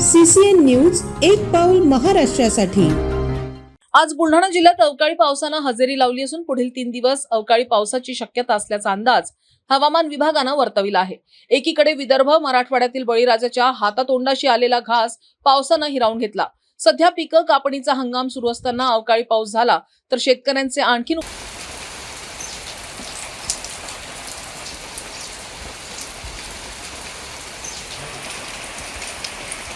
CCN news एक पाऊल महाराष्ट्रासाठी. आज बुलढाणा जिल्ह्यात अवकाळी पावसानं हजेरी लावली असून पुढील तीन दिवस अवकाळी पावसाची शक्यता असल्याचा अंदाज हवामान विभागानं वर्तविला आहे. एकीकडे विदर्भ मराठवाड्यातील बळीराजाच्या हातातोंडाशी आलेला घास पावसानं हिरावून घेतला. सध्या पिकं कापणीचा हंगाम सुरू असताना अवकाळी पाऊस झाला तर शेतकऱ्यांचे आणखी